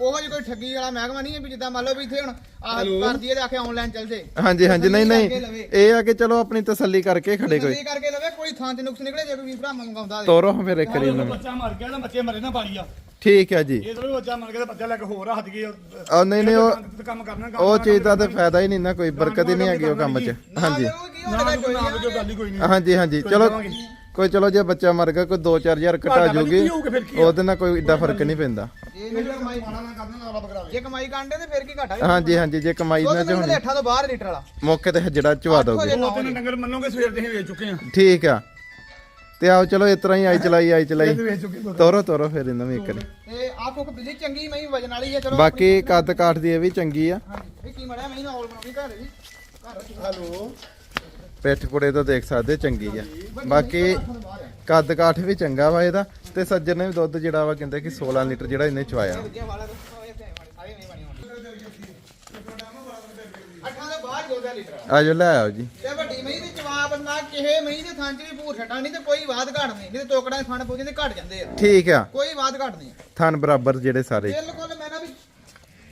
ਉਹ ਜਿਹੀ ਕੋਈ ਠੱਗੀ ਵਾਲਾ ਮਹਿਕਮਾ ਨਹੀਂ ਹੈ ਵੀ ਜਿੱਦਾਂ ਮੰਨ ਲਓ ਵੀ ਇੱਥੇ ਹੁਣ ਆਹ। ਕਰਦੀ ਹੈ ਤੇ ਆਖੇ ਆਨਲਾਈਨ ਚੱਲ ਜੇ ਹਾਂਜੀ ਹਾਂਜੀ ਨਹੀਂ ਨਹੀਂ। ਇਹ ਆ ਕਿ ਚਲੋ ਆਪਣੀ ਤਸੱਲੀ ਕਰਕੇ ਖੜੇ ਕੋਈ। ਤਸੱਲੀ ਕਰਕੇ ਲਵੇ ਕੋਈ ਥਾਂ 'ਚ ਨੁਕਸ ਨਿਕਲੇ ਜੇ ਕੋਈ ਵੀਰ ਭਰਾ ਮੰਗਾਉਂਦਾ ਤੇ ਤੋਰੋ ਫਿਰ ਇੱਕ ਇਹਨੂੰ ਬੱਚਾ ਮਰ ਗਿਆ ਤਾਂ ਬੱਚੇ ਮਰੇ ਨਾ ਪਾਲੀ ਆ ਠੀਕ ਹੈ ਜੀ। ਇਹ ਥੋੜੀ ਬੱਚਾ ਮਰ ਗਿਆ ਤਾਂ ਬੱਚਾ ਲੈ ਕੇ ਹੋਰ ਹੱਥ ਗਏ ਉਹ ਨਹੀਂ ਨਹੀਂ ਉਹ ਕੰਮ ਕਰਨਾ ਕੰਮ ਉਹ ਚੀਜ਼ ਦਾ ਤੇ ਫਾਇਦਾ ਹੀ ਨਹੀਂ ਨਾ ਕੋਈ ਬਰਕਤ ਹੀ ਨਹੀਂ ਹੈਗੀ ਉਹ ਕੰਮ 'ਚ। ਹਾਂਜੀ। ਨਾ ਕੋਈ ਨਾ ਕੋਈ ਨਾ ਕੋਈ ਗੱਲ ਹੀ ਕੋਈ ਨਹੀਂ। ਹਾਂਜੀ ਹਾਂਜੀ ਚਲੋ ਕੋਈ ਚਲੋ ਜੇ ਬੱਚਾ ਮਰ ਗਿਆ ਕੋਈ 2-4000 ਘਟਾ ਜੂਗੀ ਕੀ ਕੀ ਆ? ਉਹਦੇ ਨਾਲ ਕੋਈ ਏਡਾ ਫ਼ਰਕ ਨਹੀਂ ਪੈਂਦਾ। ਜੇ ਕਮਾਈ ਮਾਣਾ ਨਾ ਕਰਨਾ ਨਾਲ ਬਕਰਾਵੇ ਜੇ ਕਮਾਈ ਕਾਂਡੇ ਤੇ ਫਿਰ ਕੀ ਘਾਟਾ ਹਾਂਜੀ ਹਾਂਜੀ ਜੇ ਕਮਾਈ ਨਾ ਮੈਨੂੰ ਹੋਣੀ ਤੋਂ ਬਾਹਰ ਲੀਟਰ ਵਾਲਾ। ਮੌਕੇ ਤੇ ਜਿਹੜਾ ਚਵਾ ਦੋਗੇ। ਤਿੰਨ ਡੰਗਰ ਮੰਨੋਗੇ ਸਵੇਰ ਦੇ ਹੀ ਵੇਚ ਚੁੱਕੇ ਆ। ਠੀਕ ਆ। ਤੇ ਆਓ ਚਲੋ ਇਸ ਤਰ੍ਹਾਂ ਹੀ ਆਈ ਚਲਾਈ ਆਈ ਚਲਾਈ। ਤੋਰੋ ਤੋਰੋ ਫਿਰ ਇਹਨਾਂ ਵੀ ਇੱਕ ਵਾਰੀ। ਤੇ ਆ ਕੁੱਕ ਚੰਗੀ ਮਈ ਵਜਨ ਵਾਲੀ ਹੈ ਚਲੋ। ਬਾਕੀ ਕੱਦ ਕਾਠ ਦੀ ਇਹ ਵੀ ਚੰਗੀ ਆ। ਹਾਂਜੀ ਇਹ ਕੀ ਮੜਿਆ ਮਈ ਨਾਲ ਬਣਾਉਣੀ ਘਰ ਜੀ ਘਰ ਰੱਖੀ ਹੈਲੋ। ਪਿੱਠ ਪੁੜੇ ਤੋਂ ਦੇਖ ਸਕਦੇ ਚੰਗੀ ਆ। ਬਾਕੀ ਕੱਦ ਕਾਠ ਵੀ ਚੰਗਾ ਵਾ ਇਹਦਾ ਤੇ ਸੱਜਣ ਨੇ ਵੀ ਦੁੱਧ ਜਿਹੜਾ ਵਾ ਕਹਿੰਦੇ ਕਿ 16 ਲੀਟਰ ਜਿਹੜਾ ਇਹਨੇ ਚਵਾਇਆ ਲੀਟਰ। ਆਜੋ ਲੈ ਆਓ ਜੀ। ਤੇ ਵੱਡੀ ਮਈ ਦੇ ਜਵਾਬ ਨਾ ਕਿਸੇ ਮਈ ਦੇ ਥਾਂ 'ਚ ਵੀ ਭੂਰ ਛੱਟਾ ਨਹੀਂ ਤੇ ਕੋਈ ਵਾਦ ਘਾਟ ਨਹੀਂ ਨਹੀਂ ਤੇ ਤੋਕੜਾਂ ਦੇ ਥਣ ਪੂਜੇ ਤੇ ਘਟ ਜਾਂਦੇ ਆ। ਠੀਕ ਆ। ਕੋਈ ਵਾਦ ਘਾਟ ਨਹੀਂ। ਥਣ ਬਰਾਬਰ ਜਿਹੜੇ ਸਾਰੇ। ਬਿਲਕੁਲ ਮੈਂ ਨਾ ਵੀ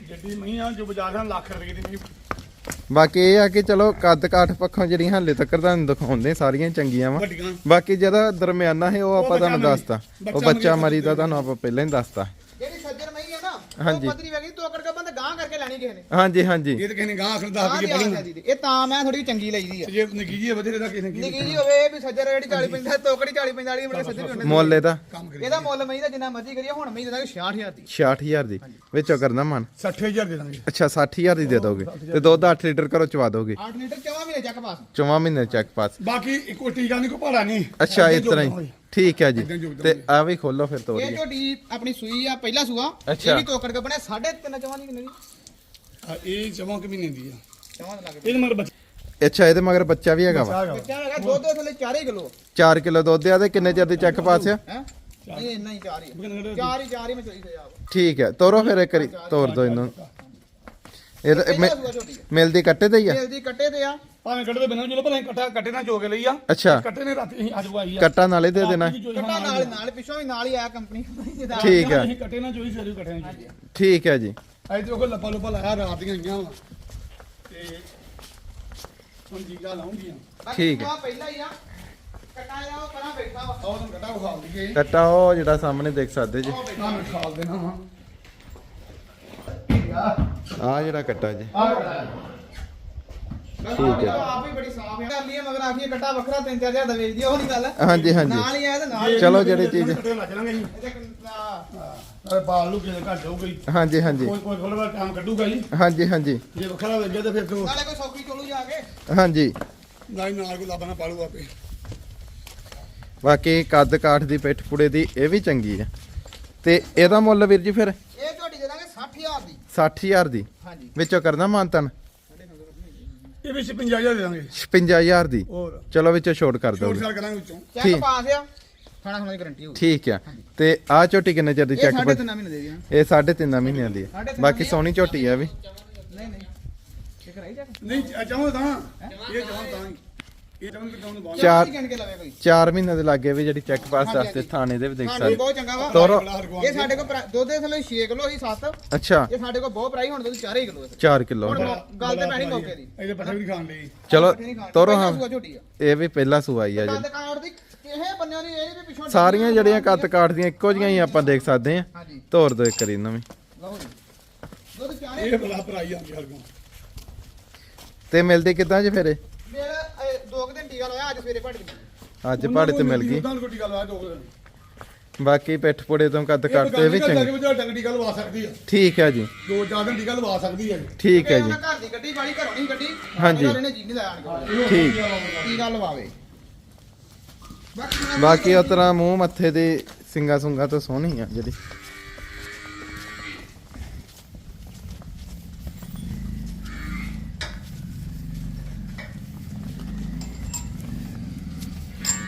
ਜੱਡੀ ਮਹੀਂ ਆ ਜੋ ਬਾਜ਼ਾਰ ਦਾ ਲੱਖ ਰੁਪਏ ਦੀ ਮਹੀਂ। ਬਾਕੀ ਇਹ ਆ ਕਿ ਚਲੋ ਕੱਦ ਕਾਠ ਪੱਖੋਂ ਜਿਹੜੀਆਂ ਹਾਲੇ ਤੱਕ ਤੁਹਾਨੂੰ ਦਿਖਾਉਂਦੇ ਸਾਰੀਆਂ ਚੰਗੀਆਂ ਵਾ। ਵੱਡੀਆਂ। ਬਾਕੀ ਜਿਹੜਾ ਦਰਮਿਆਨਾ ਹੈ ਉਹ ਆਪਾਂ ਬੱਚਾ ਤੁਹਾਨੂੰ ਮਰੀ। ਦੱਸਤਾ। ਉਹ ਬੱਚਾ ਬੱਚਾ ਮਰੀ ਮਰੀ ਦਾ ਤੁਹਾਨੂੰ ਆਪਾਂ ਪਹਿਲਾਂ ਹੀ ਦੱਸਤਾ ਜਿਹੜੀ ਸੱਜਰ ਮਈ ਹੈ ਨਾ ਹਾਂਜੀ। ਉਹ ਪਤਰੀ ਵਗੀ ਤੋਕੜ ਕੇ ਬੰਦ ਗਾਂ ਕਰਕੇ ਲੈਣੀ ਕਿਸੇ ਨੇ। ਹਾਂਜੀ ਹਾਂਜੀ। ਇਹ ਤਾਂ ਕਿਸੇ ਨੇ ਗਾਂ ਆਖਰ 10 ਗਾਂ ਰੁਪਏ ਦੀ ਦੀ। ਇਹ ਤਾਂ ਮੈਂ ਥੋੜੀ ਚੰਗੀ ਲਈਦੀ ਆ। ਜੇ ਨਿੱਕੀ ਜੀ ਵਧੇ ਦਾ ਕਿਸੇ ਨੇ ਕੀ ਨਿੱਕੀ ਜੀ ਹੋਵੇ ਵੀ ਸੱਜਰ ਜਿਹੜੀ 40 50 ਤੋਕੜੀ 40 45 ਮਿੰਟ ਸੱਜਰ ਵੀ ਹੁੰਦੇ ਮੁੱਲ ਇਹਦਾ। ਕੰਮ ਕਰੀ ਇਹਦਾ ਮੁੱਲ ਮਈ ਦਾ ਜਿੰਨਾ ਮਰਜ਼ੀ ਕਰੀਏ ਹੁਣ ਮਈ ਦੇ ਦਾਂਗੇ 66000 ਦੀ। 66000 ਦੀ। ਵਿੱਚੋਂ ਕਰਨਾ ਮਨ। 60000 ਦੇ ਦਾਂਗੇ। ਅੱਛਾ 60000 ਦੀ ਦੇ ਦੋਗੇ। ਤੇ ਦੁੱਧ 8 ਲੀਟਰ ਕਰੋ ਚਵਾ ਦੋਗੇ। 8 ਲੀਟਰ ਚਵਾ ਮਹੀਨੇ ਚੱਕ ਪਾਸ। ਚੌਵਾਂ ਮਹੀਨੇ ਚੈੱਕ ਪਾਸ। ਬਾਕੀ ਇੱਕੋ ਟੀਕਾ ਨਹੀਂ ਕੋ ਭਾੜਾ ਨਹੀਂ ਅੱਛਾ ਇਸ ਤਰ੍ਹਾਂ ਹੀ। ਠੀਕ ਹੈ ਜੀ। ਤੇ ਆ ਵੀ ਖੋਲੋ ਫਿਰ ਇਹ ਤੋਰੀਏ ਝੋਟੀ ਆਪਣੀ ਸੂਈ ਆ ਪਹਿਲਾ ਸੂਆ। ਇਹ ਵੀ ਤੋਕੜ ਕੇ ਬਣਿਆ 3.5 ਚਵਾ ਦੀ ਕਿੰਨੇ? ਦੀ ਆ, ਇਹ ਚਵਾਂ ਕਿ ਮਹੀਨੇ ਦੀ ਆ। ਚਵਾ ਦੇ ਲੱਗ ਇਹਦੇ ਮਗਰ ਬੱਚਾ ਅੱਛਾ ਇਹਦੇ ਮਗਰ ਬੱਚਾ ਵੀ ਹੈਗਾ ਵਾ। ਬੱਚਾ ਹੈਗਾ ਦੁੱਧ ਦੇ ਥੱਲੇ 4 ਕਿਲੋ। 4 ਕਿਲੋ ਦੁੱਧ ਆ ਤੇ ਕਿੰਨੇ ਚਿਰ ਦੀ ਚੈੱਕ ਪਾਸ ਆ? ਹੈ? ਇਹ ਇੰਨਾ ਹੀ 4 ਹੀ 4 ਹੀ 4 ਹੀ ਮੈਂ ਚੋਈ ਤੇ ਆਪ ਠੀਕ ਹੈ ਤੋਰੋ ਫਿਰ ਇੱਕ ਵਾਰੀ ਤੋਰ ਦੋ ਇਹਨੂੰ। ਇਹ ਮਿਲਦੀ ਕੱਟੇ ਤੇ ਹੀ ਆ? ਤੇਲ ਦੀ ਕੱਟੇ ਤੇ ਆ। ਭਾਵੇਂ ਕੱਢਦੇ ਬਿਨਾਂ ਚਲੋ ਅਸੀਂ ਕੱਟਾ ਕੱਟੇ ਨਾਲ ਕੇ ਲਈ ਆ। ਅੱਛਾ। ਕੱਟੇ ਨੇ ਰਾਤੀ ਅਸੀਂ ਅੱਜ ਆਈ ਆ। ਕੱਟਾ ਨਾਲੇ ਦੇ ਦੇਣਾ। ਕੱਟਾ ਨਾਲ ਨਾਲ ਪਿੱਛੋਂ ਵੀ ਨਾਲ ਹੀ ਆਇਆ ਕੰਪਨੀ ਦਾ ਠੀਕ ਹੈ ਅਸੀਂ ਕੱਟੇ ਨਾਲ ਚੋਈ ਸਵੇਰੇ ਕੱਟੇ ਨਾਲ ਠੀਕ ਹੈ ਜੀ। ਅੱਜ ਤੇ ਉਹ ਲੱਪਾ ਲੱਪਾ ਲਾਇਆ ਰਾਤ ਦੀਆਂ ਆਈਆਂ ਵਾ। ਤੇ ਹੁਣ ਜੀਗਾ ਲਾਉਂਗੀਆਂ। ਠੀਕ ਹੈ। ਪਹਿਲਾ ਹੀ ਆ। ਕੱਟਾ ਆ ਉਹ ਪਰਾਂ ਬੈਠਾ ਵਾ। ਆਹ ਤੁਹਾਨੂੰ ਕੱਟਾ ਵਿਖਾਲ ਦਈਏ ਕੱਟਾ ਉਹ ਜਿਹੜਾ ਸਾਹਮਣੇ ਦੇਖ ਸਕਦੇ ਜੀ। ਨਾ ਮੈਂ ਖਾਲ ਦੇਣਾ ਵਾ। ਆ ਜਿਹੜਾ ਕੱਟਾ ਜੀ। ਠੀਕ ਹੈ। ਆਪ ਹੀ ਬੜੀ ਸਾਫ਼ ਹੈ ਕਰ ਲਈਏ ਮਗਰ ਆਖੀਏ ਕੱਟਾ ਵੱਖਰਾ 3-4000 ਦਾ ਵੇਚਦੀ ਆ, ਉਹ ਨਹੀਂ ਗੱਲ। ਹਾਂਜੀ ਹਾਂਜੀ। ਨਾਲ ਹੀ ਆਇਆ ਤੇ ਨਾਲ ਹੀ ਚਲੋ ਜਿਹੜੀ ਚੀਜ਼ ਕੱਟੇ ਲੱਗ ਜਾਣਗੇ ਜੀ। ਇਹਦੇ ਕ- ਆ, ਅਰੇ ਬਾਲ ਨੂੰ ਕਿਤੇ ਘੱਟ ਜਾਊਗਾ ਜੀ ਹਾਂਜੀ ਹਾਂਜੀ। ਕੋਈ ਕੋਈ ਥੋੜਾ ਜਿਹਾ ਟਾਈਮ ਕੱਢੂਗਾ ਜੀ ਹਾਂਜੀ ਹਾਂਜੀ। ਜੇ ਵੱਖਰਾ ਲੱਗਿਆ ਤਾਂ ਫਿਰ ਤੋਂ ਨਾਲੇ ਕੋਈ ਸੌਖੀ ਚੋਲੂ ਜਾ ਕੇ। ਹਾਂਜੀ। ਨਾਲ ਨਾਲ ਕੋਈ ਲਾਭਾ ਨਾ ਪਾਲੂ ਆਪੇ। ਬਾਕੀ ਕੱਦ ਕਾਠ ਦੀ ਪਿੱਠ ਪੁੜੇ ਦੀ ਇਹ ਵੀ ਚੰਗੀ ਹੈ ਤੇ ਇਹਦਾ ਮੁੱਲ ਵੀਰ ਜੀ ਫਿਰ? ਇਹ ਝੋਟੀ ਦੇ ਦਾਂਗੇ 60000 ਦੀ। 60000 ਦੀ। ਹਾਂਜੀ। ਵਿੱਚੋਂ ਕਰਨਾ ਮਾਨਤਨ? ਇਹ ਵੀ 55000 ਦੇ ਦਾਂਗੇ। 55000 ਦੀ। ਹੋਰ। ਚਲੋ ਵਿੱਚੋਂ ਛੋਟ ਕਰ ਛੋਟ ਦੋਗੇ ਛਾਲ ਕਰਾਂਗੇ ਵਿੱਚੋਂ। ਚੈੱਕ ਠੀਕ। ਪਾਸ ਆ। ਖਾਣਾ ਖਾਣਾ ਦੀ ਗਾਰੰਟੀ ਹੋਊਗੀ ਠੀਕ ਆ। ਤੇ ਆ ਝੋਟੀ ਕਿੰਨੇ ਚਿਰ ਦੀ ਇਹ ਚੈੱਕ ਸਾਢੇ ਤਿੰਨ ਮਹੀਨੇ ਦੇ ਦੀ ਇਹ 3.5 ਮਹੀਨਿਆਂ ਦੀ ਸਾਢੇ ਹੈ ਤਿੰਨ ਬਾਕੀ ਮਹੀਨੇ। ਸੋਹਣੀ ਝੋਟੀ ਆ ਵੀ। ਨਹੀਂ ਨਹੀਂ। ਇਹ ਕਰਾਈ ਚੈੱਕ ਨਹੀਂ ਚ- ਚਾਹੋ ਤਾਂ। ਇਹ ਚਾਹੋ ਤਾਂ ਹੀ। ਚਾਰ- ਚਾਰ ਗਿਣ ਕੇ ਲਵੇ ਕੋਈ। 4 ਮਹੀਨੇ ਦੇ ਲਾਗੇ ਵੀ ਜਿਹੜੀ ਚੈੱਕ ਪਾਸ ਵਾਸਤੇ। ਥਾਣੇ ਦੇ ਵੀ ਦੇਖ ਹਾਂਜੀ ਸਕਦੇ। ਬਹੁਤ ਚੰਗਾ ਵਾ। ਤੋਰੋ। ਇਹ ਸਾਡੇ ਕੋਲ ਪ੍ਰਾ- ਦੁੱਧ ਦੇ ਥੱਲੇ 6 ਕਿਲੋ ਸੀ 7 ਅੱਛਾ। ਇਹ ਸਾਡੇ ਕੋਲ ਬਹੁਤ ਪ੍ਰਾਈ ਹੁਣ ਦੁੱਧ 4 ਕਿਲੋ 4 ਕਿਲੋ ਹੁਣ ਗੱਲ ਤੇ ਪੈਣੀ ਮੌਕੇ ਦੀ। ਇਹਦੇ ਪੱਠੇ ਵੀ ਖਾਣ ਲਈ। ਚਲੋ ਤੋਰੋ ਹਾਂ। ਸੂਆ ਝੋਟੀ ਆ। ਇਹ ਵੀ ਪਹਿਲਾ ਸੂਆ ਹੀ ਆ ਜੀ। ਕੱਦ ਕਾੜ ਦੀ ਇਹ ਬੰਨਿਆਂ ਦੀ ਇਹ ਵੀ ਪਿੱਛੋਂ ਸਾਰੀਆਂ ਜਿਹੜੀਆਂ ਕੱਦ ਕਾਠ ਦੀਆਂ ਇੱਕੋ ਜੀਆਂ ਹੀ ਆਪਾਂ ਦੇਖ ਸਕਦੇ ਆ ਹਾਂਜੀ। ਤੋਰ ਦੋ ਇੱਕ ਵਾਰੀ ਇਹਨਾਂ ਵੀ। ਲਓ ਜੀ। ਦੁੱਧ 4 ਇਹ ਬਲਾ ਭਰਾਈ ਜਾਂਦੀ ਹਰ ਕੋਲ। ਤੇ ਮਿਲਦੀ ਕਿਦਾਂ ਜੀ ਫਿਰ ਇਹ? ਮੇਰਾ ਇਹ ਦੋ ਕੁ ਦਿਨ ਟੀਕਾ ਲਾਇਆ ਅੱਜ ਸਵੇਰੇ ਭੜ ਗਈ। ਅੱਜ ਪਹਾੜੇ ਤੇ ਮਿਲ ਗਈ। ਕੋਈ ਗੱਲ ਦੋ ਬਾਕੀ ਪਿੱਠ ਪੁੜੇ ਤੋਂ ਕੱਦ ਤੇ ਵੀ ਚੰਗੀ। ਚੰਗੀ ਟੀਕਾ ਲਵਾ ਸਕਦੀ ਆ। ਠੀਕ ਹੈ ਜੀ। ਦੋ ਚਾਰ ਦਿਨ ਟੀਕਾ ਲਵਾ ਸਕਦੀ ਆ ਜੀ। ਠੀਕ ਹੈ ਜੀ। ਘਰ ਦੀ ਗੱਡੀ ਵਾਲੀ ਘਰੋਂ ਨਹੀਂ ਗੱਡੀ ਹਾਂਜੀ। ਉਹਨਾਂ ਜੀ ਨਹੀਂ ਲਾਇਆ। ਆਣ ਕੇ ਠੀਕ ਟੀਕਾ ਲਵਾਵੇ? ਬਾਕੀ ਬਾਕੀ ਉਹ ਤਰ੍ਹਾਂ ਮੂੰਹ ਮੱਥੇ ਦੇ ਸਿੰਗਾ ਸੁੰਗਾ ਤੋਂ ਸੋਹਣੀ ਆ ਜਿਹੜੀ।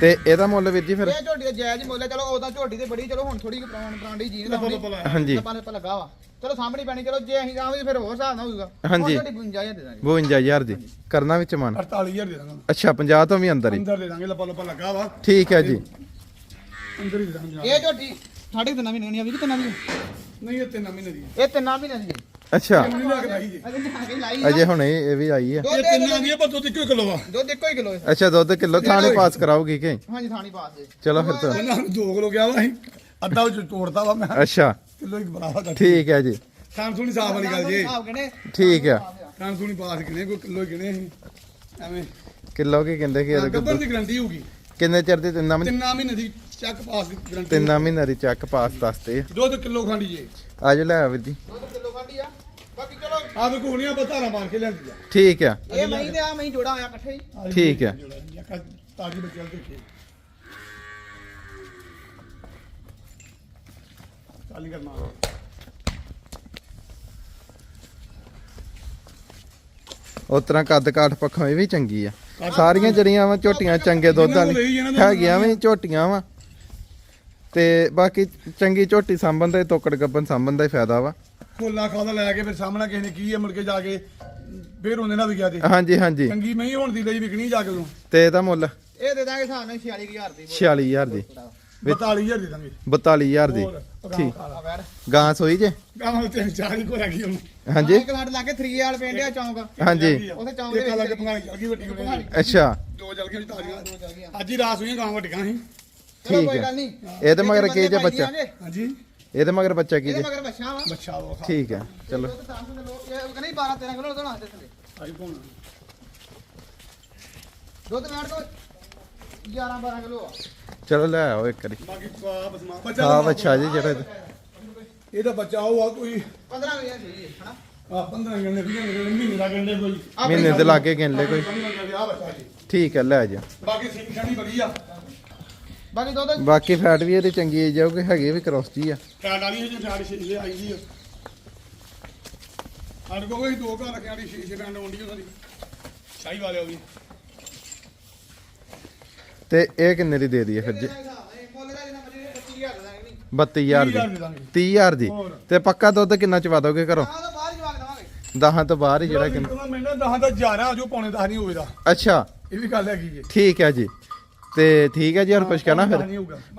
ਤੇ ਇਹਦਾ ਮੁੱਲ ਵੀਰ ਜੀ ਫਿਰ? ਇਹ ਝੋਟੀ ਦਾ ਜਾਇਜ਼ ਹੀ ਮੁੱਲ ਹੈ। ਚਲੋ ਉਹਦਾ ਝੋਟੀ ਤੇ ਬੜੀ ਚਲੋ ਹੁਣ ਥੋੜੀ ਪੁਰਾਣ ਪੁਰਾਣੀ ਜੀ ਨਹੀਂ ਲੱਪਾ ਲਾਇਆ ਹਾਂਜੀ ਲੱਪਾ ਲੱਪਾ ਲੱਗਾ ਵਾ। ਚਲੋ ਸਾਹਮਣੇ ਪੈਣੀ ਚਲੋ ਜੇ ਅਸੀਂ ਜਾਵਾਂਗੇ ਫਿਰ ਹੋਰ ਹਿਸਾਬ ਨਾਲ ਹੋਊਗਾ। ਹਾਂਜੀ। ਝੋਟੀ 55000 ਦੇ ਦਾਂਗੇ। 52000 ਦੀ। ਕਰਨਾ ਵਿੱਚ ਮਨ। 48000 ਦੇ ਦਾਂਗਾ ਅੱਛਾ 50 ਤੋਂ ਵੀ ਅੰਦਰ ਹੀ। ਅੰਦਰ ਦੇ ਦਾਂਗੇ ਲੱਪਾ ਲੱਪਾ ਲੱਗਾ ਵਾ। ਠੀਕ ਹੈ ਜੀ। ਅੰਦਰ ਹੀ ਦੇ ਦਾਂਗੇ। ਇਹ ਝੋਟੀ ਸਾਢੇ ਤਿੰਨ ਮਹੀਨੇ ਨਹੀਂ ਆ ਵੀ ਕਿ ਤਿੰਨ ਮਹੀਨੇ ਨਹੀਂ ਇਹ ਤਿੰਨ ਮਹੀਨੇ ਦੀ ਇਹ ਤਿੰਨ ਮਹੀਨੇ ਦੀ ਹੈ। ਅੱਛਾ। ਮਹੀਨੇ ਲੱਗ ਰਹੀ ਅਜੇ ਅਜੇ ਹੁਣੇ ਇਹ ਵੀ ਆਈ ਆ ਦੁੱਧ ਇਹ ਤਿੰਨਾਂ ਦੀ ਆ ਪਰ ਦੁੱਧ ਇੱਕੋ ਕਿਲੋ ਆ। ਦੁੱਧ ਇੱਕੋ ਹੀ ਕਿਲੋ ਹੈ। ਅੱਛਾ ਦੁੱਧ ਕਿਲੋ ਥਾਣੇ ਪਾਸ ਕਰਾਓਗੀ ਕਿ? ਹਾਂਜੀ ਥਾਣੀ ਪਾਸ ਦੇ ਚਲੋ ਫਿਰ ਤਾਂ। ਇਹਨਾਂ ਨੂੰ 2 ਕਿਲੋ ਗਿਆ ਵਾ ਅਸੀਂ। ਅੱਧਾ ਵਿੱਚ ਤੋੜਦਾ ਵਾ ਮੈਂ। ਅੱਛਾ। ਕਿਲੋ ਹੀ ਬਰਾਬਰ ਦਾ ਠੀਕ ਹੈ ਜੀ। ਖਾਣ ਸੁਣੀ ਸਾਫ਼ ਵਾਲੀ ਗੱਲ ਜੀ। ਠੀਕ ਆ ਖਾਣ ਸੁਣੀ ਪਾਸ ਕਿਨੇ ਕੋਈ ਕਿਲੋ ਹੀ ਕਿਨੇ ਅਸੀਂ? ਐਵੇਂ। ਕਿਲੋ ਕੀ ਕਹਿੰਦੇ ਕਿ ਇਹਦੇ ਗੱਬਰ ਦੀ ਗਰੰਟੀ ਹੋਊਗੀ। ਕਿੰਨੇ ਚਿਰ ਦੀ? ਤਿੰਨਾਂ ਮਹੀਨੇ ਤਿੰਨਾਂ ਮਹੀਨੇ ਦੀ ਚੱਕ ਪਾਸ ਦੀ ਗਰੰਟੀ ਤਿੰਨਾਂ ਮਹੀਨੇ ਦੀ ਚੱਕ ਪਾਸ ਦੱਸਦੇ ਆ। ਦੁੱਧ ਕਿਲੋ ਖਾਂਡੀ ਜੇ। ਆਜੋ ਲੈ ਆ ਵੀਰ ਜੀ ਦੁੱਧ ਕਿਲੋ ਖਾਂਦੀ ਆ ਬਾਕੀ ਚਲੋ ਆ ਵੀ ਕੋਣੀਆਂ ਬਤਾਰਾ ਮਾਰ ਕੇ ਲਿਆਂਦੀ ਆ। ਠੀਕ ਆ। ਇਹ ਮਹੀਂ ਤੇ ਆ ਮਹੀਂ ਜੋੜਾ ਹੋਇਆ ਇਕੱਠੇ ਹੀ। ਆਹ ਵੀ ਠੀਕ ਹੈ। ਜੋੜਾ ਜੀ, ਇੱਕ ਤਾਜੀ ਬੱਚਿਆਂ ਦੇ ਦੇਖੇ ਚਾਲੀ ਕਰਨਾ। ਉਸ ਤਰ੍ਹਾਂ ਕੱਦ ਕਾਠ ਪੱਖੋਂ ਇਹ ਵੀ ਚੰਗੀ ਆ। ਸਾਰੀਆਂ ਜਿਹੜੀਆਂ ਵਾ ਝੋਟੀਆਂ ਚੰਗੇ ਦੁੱਧ ਵਾਲੀ। ਹੈਗੀਆਂ ਵੀ ਝੋਟੀਆਂ ਵਾ। ਤੇ ਬਾਕੀ ਚੰਗੀ ਝੋਟੀ ਸਾਂਭਣ ਦਾ ਤੋਕੜ ਗੱਬਨ ਸਾਂਭਣ ਦਾ ਹੀ ਫਾਇਦਾ ਵਾ। ਕੋਲਾ ਖਾਦਾ ਲੈ ਕੇ ਫਿਰ ਸਾਹਮਣਾ ਕਿਸੇ ਨੇ ਕੀ ਹੈ ਮੁੜ ਕੇ ਜਾ ਕੇ ਫੇਰ ਉਹਨੇ ਨਾ ਵਿਕਿਆ ਤੇ। ਹਾਂਜੀ ਹਾਂਜੀ। ਚੰਗੀ ਮਹੀਂ ਹੁਣ ਦੀ ਲਈ ਵਿਕਣੀ ਜਾ ਕੇ ਉਦੋਂ। ਤੇ ਇਹਦਾ ਮੁੱਲ। ਇਹ ਦੇ ਦਾਂਗੇ ਨਾਲ 46000 ਦੀ। 46000 ਦੀ। 42000 ਦੇ ਦਾਂਗੇ। 42000 ਦੀ। ਹੋਰ ਠੀਕ। ਆ ਗਾਂ ਸੋਈ ਜੇ? ਗਾਵਾਂ ਤੇ ਚਾਰ ਹੀ ਕੋ ਰਹਿ ਗਈ ਹਾਂਜੀ। ਇੱਕ ਸਾਡੇ ਲਾਗੇ 3 ਵਾਲ ਪਿੰਡ ਆ ਚੌਂਕ। ਹਾਂਜੀ। ਉੱਥੇ ਚੌਂਕ ਦੇ ਲੱਗ ਪੰਗਾਲੀ ਚਲ ਗਈ ਵੱਡੀ ਹੋਣੀ ਅੱਛਾ। ਦੋ ਚਲ ਗਈਆਂ ਤਾਜ਼ੀਆਂ ਅੱਜ ਹੀ ਰਾਸ ਹੋਈਆਂ ਗਾਵਾਂ ਵੱਡੀਆਂ ਸੀ। ਚਲੋ ਠੀਕ ਕੋਈ ਹੈ। ਗੱਲ ਨਹੀਂ। ਇਹਦੇ ਮਗਰ ਕੀ ਜੇ ਬੱਚਾ। ਹਾਂਜੀ। ਇਹਦੇ ਮਗਰ ਬੱਚਾ ਕੀ ਇਹਦੇ ਜੇ? ਮਗਰ ਬੱਛਾ ਵਾ। ਬੱਚਾ ਉਹ ਖਾ। ਠੀਕ ਹੈ ਚਲੋ। ਦੁੱਧ ਦਸ ਕਿਲੋ ਇਹ ਕਹਿੰਦੇ 12 13 ਕਿਲੋ ਦੁੱਧ ਹੱਥ ਥੱਲੇ। ਆਈ ਕੋਣ ਦੁੱਧ ਵੈੜ ਤੋਂ 11 12 ਕਿਲੋ ਆ। ਚਲੋ ਲੈ ਆਓ ਇੱਕ ਵਾਰੀ। ਬਾਕੀ ਆ ਬਸਮਾ ਬੱਚਾ ਆ ਬੱਚਾ ਜੀ ਜਿਹੜਾ ਇਹਦਾ। ਇਹਦਾ ਬੱਚਾ ਉਹ ਆ ਕੋਈ 15 ਕਿਲੋ ਸੀ ਹਨਾ? ਆ 15 ਗੰਨੇ 20 ਗੰਨੇ ਮਹੀਨੇ ਦਾ ਗੰਨੇ ਕੋਈ। ਮਹੀਨੇ ਦੇ ਲਾਗੇ ਗਿਣ ਲੈ ਕੋਈ। ਆ ਬੱਚਾ ਜੀ। ਠੀਕ ਹੈ ਲੈ ਜਾ ਬਾਕੀ ਸਿੰਘ ਖਾਣੀ ਬੜੀ ਆ। ਬਾਕੀ ਦੁੱਧ ਬਾਕੀ ਫੈਟ ਵੀ ਇਹਦੀ ਚੰਗੀ ਏਜ ਜਾਊਗੀ ਹੈਗੀ ਵੀ ਕ੍ਰੋਸ ਜੀ ਆ। ਫੈਟ ਵਾਲੀ ਜੇ ਫੈਟ ਛੇ ਆਈ ਦੀ ਸਾਡੇ ਕੋਲ ਕੋਈ ਦੋ ਘਰ ਰੱਖਿਆ ਦੀ ਛੇ ਡੰਡ ਹੁੰਦੀ ਉਹਨਾਂ ਦੀ ਸ਼ਾਹੀ ਵਾਲੇ ਉਹ ਵੀ ਤੇ ਇਹ ਕਿੰਨੇ ਦੀ ਦੇ ਦਈਏ ਫਿਰ ਜੀ? ਮੁੱਲ ਦਾ। ਜਿੰਨਾ ਮਰਜ਼ੀ 25000 ਦਾ। ਨਹੀਂ 32000 ਤੀਹ ਹਜ਼ਾਰ ਦੀ। ਦੇ ਦਾਂਗੇ 30000 ਦੀ। ਤੇ ਪੱਕਾ ਦੁੱਧ ਕਿੰਨਾ ਚਵਾ ਦੋਗੇ ਘਰੋਂ? ਆ ਦਹਾਂ ਤੋਂ ਬਾਹਰ ਹੀ ਜਿਹੜਾ ਕਿੰਨਾ ਮੈਨੂੰ ਦਹਾਂ ਦਾ 11 ਜੋ ਪੌਣੇ 10 ਨਹੀਂ ਹੋਵੇਦਾ। ਅੱਛਾ। ਇਹ ਵੀ ਗੱਲ ਹੈਗੀ ਜੀ। ਠੀਕ ਹੈ ਜੀ। ਤੇ ਠੀਕ ਹੈ ਜੀ ਹੋਰ ਕੁਝ ਕਹਿਣਾ ਫਿਰ?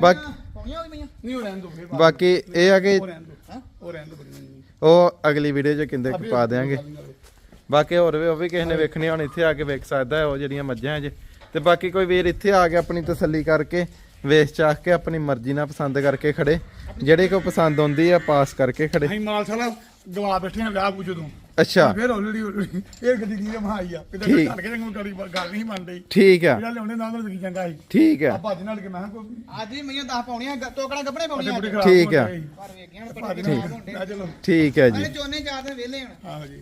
ਬਾਕੀ ਪਾਉਣੀਆਂ ਹੋ ਗਈਆਂ ਨਹੀਂ ਉਹ ਰਹਿਣ ਦੋ ਫਿਰ ਬਾਕੀ ਇਹ ਆ ਕਿ ਉਹ ਰਹਿਣ ਦੋ ਉਹ ਰਹਿਣ ਦੋ ਬੜੀ ਉਹ ਅਗਲੀ ਵੀਡੀਓ 'ਚ ਕਿੰਦੇ ਪਾ ਦੇਾਂਗੇ ਬਾਕੀ ਹੋਰ ਵੀ ਉਹ ਵੀ ਕਿਸੇ ਨੇ ਵੇਖਣੀ ਹੁਣ ਇੱਥੇ ਆ ਕੇ ਵੇਖ ਸਕਦਾ ਹੈ ਉਹ ਜਿਹੜੀਆਂ ਮੱਝਾਂ ਜੇ। ਤੇ ਬਾਕੀ ਕੋਈ ਵੀਰ ਇੱਥੇ ਆ ਕੇ ਆਪਣੀ ਤਸੱਲੀ ਕਰਕੇ ਵੇਚ ਚਾਖ ਕੇ ਆਪਣੀ ਮਰਜ਼ੀ ਨਾਲ ਪਸੰਦ ਕਰਕੇ ਖੜੇ। ਜਿਹੜੇ ਕੋ ਪਸੰਦ ਆਉਂਦੀ ਆ ਪਾਸ ਕਰਕੇ ਖੜੇ। ਅਸੀਂ ਮਾਲ ਸਾਲਾ ਗਵਾ ਬੈਠੇ ਆ ਵਿਆਹ ਪੂਜੋ ਤੋਂ। ਅੱਛਾ। ਫਿਰ ਆਲਰੇਡੀ ਇਹ ਗੱਡੀ ਦੀ ਮਹਾਈ ਆ। ਕਿਤੇ ਠੀਕ। ਚੱਲ ਕੇ ਤੈਨੂੰ ਗਾੜੀ ਗੱਲ ਨਹੀਂ ਮੰਨਦੀ ਠੀਕ ਆ। ਜਿਹੜਾ ਲਿਆਉਂਦੇ ਨਾਲ ਨਾਲ ਕੀ ਚੰਗਾ ਸੀ। ਠੀਕ ਆ। ਆ ਭੱਜ ਨਾਲ ਕੇ ਮੈਂ ਕਿਹਾ ਕੋਈ ਅੱਜ ਵੀ ਮਈਆਂ 10 ਪਾਉਣੀਆਂ ਗ- ਟੋਕੜਾ ਗੱਬਣੇ ਪਾਉਣੀਆਂ ਅੱਜ। ਠੀਕ ਆ। ਪਰ ਵੇਖੀਆਂ ਹੁਣ ਹੁੰਦੇ ਆ ਚਲੋ। ਠੀਕ ਹੈ ਜੀ। ਅਰੇ ਚੋਨੇ ਚਾਰ ਦਿਨ ਵਿਹਲੇ ਹੁਣ। ਆਹੋ ਜੀ।